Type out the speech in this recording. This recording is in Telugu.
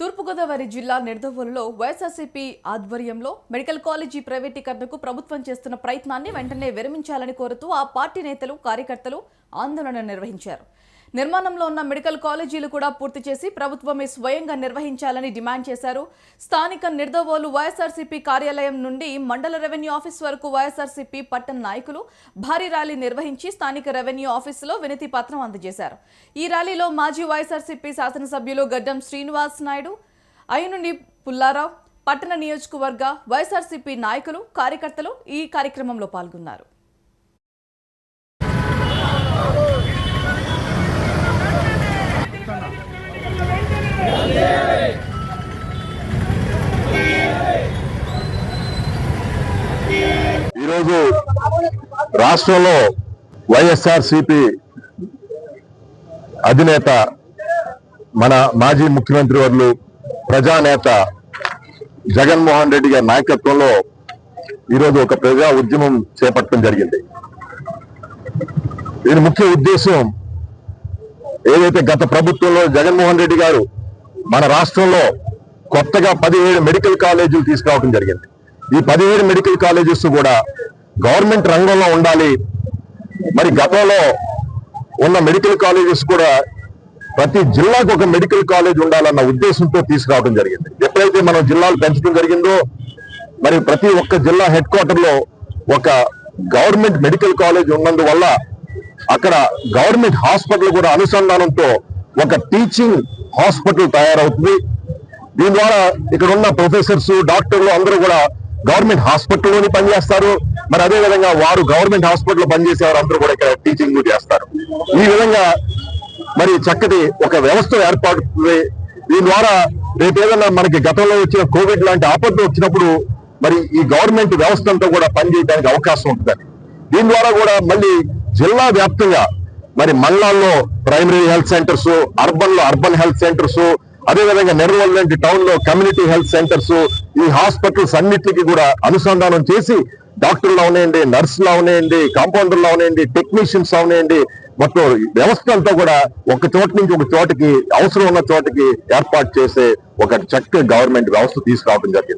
తూర్పుగోదావరి జిల్లా నిడదవోలులో వైఎస్ఆర్సీపీ ఆధ్వర్యంలో మెడికల్ కాలేజీ ప్రైవేటీకరణకు ప్రభుత్వం చేస్తున్న ప్రయత్నాన్ని వెంటనే విరమించాలని కోరుతూ ఆ పార్టీ నేతలు కార్యకర్తలు ఆందోళన నిర్వహించారు. నిర్మాణంలో ఉన్న మెడికల్ కాలేజీలు కూడా పూర్తి చేసి ప్రభుత్వమే స్వయంగా నిర్వహించాలని డిమాండ్ చేశారు. స్థానిక నిర్దవోలు వైఎస్ఆర్సీపీ కార్యాలయం నుండి మండల రెవెన్యూ ఆఫీస్ వరకు వైఎస్ఆర్సీపీ పట్టణ నాయకులు భారీ ర్యాలీ నిర్వహించి స్థానిక రెవెన్యూ ఆఫీసులో వినతి పత్రం అందజేశారు. ఈ ర్యాలీలో మాజీ వైఎస్ఆర్సీపీ శాసనసభ్యులు గడ్డం శ్రీనివాస్ నాయుడు అయ్యనుండి పుల్లారావు పట్టణ నియోజకవర్గ వైఎస్ఆర్సీపీ నాయకులు కార్యకర్తలు ఈ కార్యక్రమంలో పాల్గొన్నారు. రాష్ట్రంలో వైఎస్ఆర్ సిపి అధినేత మన మాజీ ముఖ్యమంత్రి వర్లు ప్రజానేత జగన్మోహన్ రెడ్డి గారి నాయకత్వంలో ఈరోజు ఒక ప్రజా ఉద్యమం చేపట్టడం జరిగింది. దీని ముఖ్య ఉద్దేశం ఏదైతే గత ప్రభుత్వంలో జగన్మోహన్ రెడ్డి గారు మన రాష్ట్రంలో కొత్తగా పదిహేడు మెడికల్ కాలేజీలు తీసుకురావడం జరిగింది. ఈ పదిహేడు మెడికల్ కాలేజెస్ కూడా గవర్నమెంట్ రంగంలో ఉండాలి. మరి గతంలో ఉన్న మెడికల్ కాలేజెస్ కూడా ప్రతి జిల్లాకు ఒక మెడికల్ కాలేజ్ ఉండాలన్న ఉద్దేశంతో తీసుకురావడం జరిగింది. ఎప్పుడైతే మనం జిల్లాలు పెంచడం జరిగిందో మరి ప్రతి ఒక్క జిల్లా హెడ్ క్వార్టర్లో ఒక గవర్నమెంట్ మెడికల్ కాలేజ్ ఉన్నందువల్ల అక్కడ గవర్నమెంట్ హాస్పిటల్ కూడా అనుసంధానంతో ఒక టీచింగ్ హాస్పిటల్ తయారవుతుంది. దీని ద్వారా ఇక్కడ ఉన్న ప్రొఫెసర్స్ డాక్టర్లు అందరూ కూడా గవర్నమెంట్ హాస్పిటల్లోని పనిచేస్తారు. మరి అదే విధంగా వారు గవర్నమెంట్ హాస్పిటల్ పనిచేసే వారందరూ అందరూ కూడా ఇక్కడ టీచింగ్ చేస్తారు. ఈ విధంగా మరి చక్కటి ఒక వ్యవస్థ ఏర్పడుతుంది దీని ద్వారా రేపు ఏదైనా మనకి గతంలో వచ్చిన కోవిడ్ లాంటి ఆపత్తులు వచ్చినప్పుడు మరి ఈ గవర్నమెంట్ వ్యవస్థ అంతా కూడా పనిచేయడానికి అవకాశం ఉంటుంది దీని ద్వారా కూడా మళ్ళీ జిల్లా వ్యాప్తంగా మరి మండలాల్లో ప్రైమరీ హెల్త్ సెంటర్స్ అర్బన్లో అర్బన్ హెల్త్ సెంటర్స్ అదే విధంగా లాంటి టౌన్లో కమ్యూనిటీ హెల్త్ సెంటర్స్ ఈ హాస్పిటల్స్ అన్నిటికీ కూడా అనుసంధానం చేసి డాక్టర్లు అవనేయండి నర్సులు అవనేయండి కాంపౌండర్లు అవనేయండి టెక్నీషియన్స్ అవనేయండి మొత్తం వ్యవస్థ అంతా కూడా ఒక చోట నుంచి ఒక చోటకి అవసరం ఉన్న చోటకి ఏర్పాటు చేసే ఒక చక్క గవర్నమెంట్ వ్యవస్థ తీసుకురావడం జరిగింది.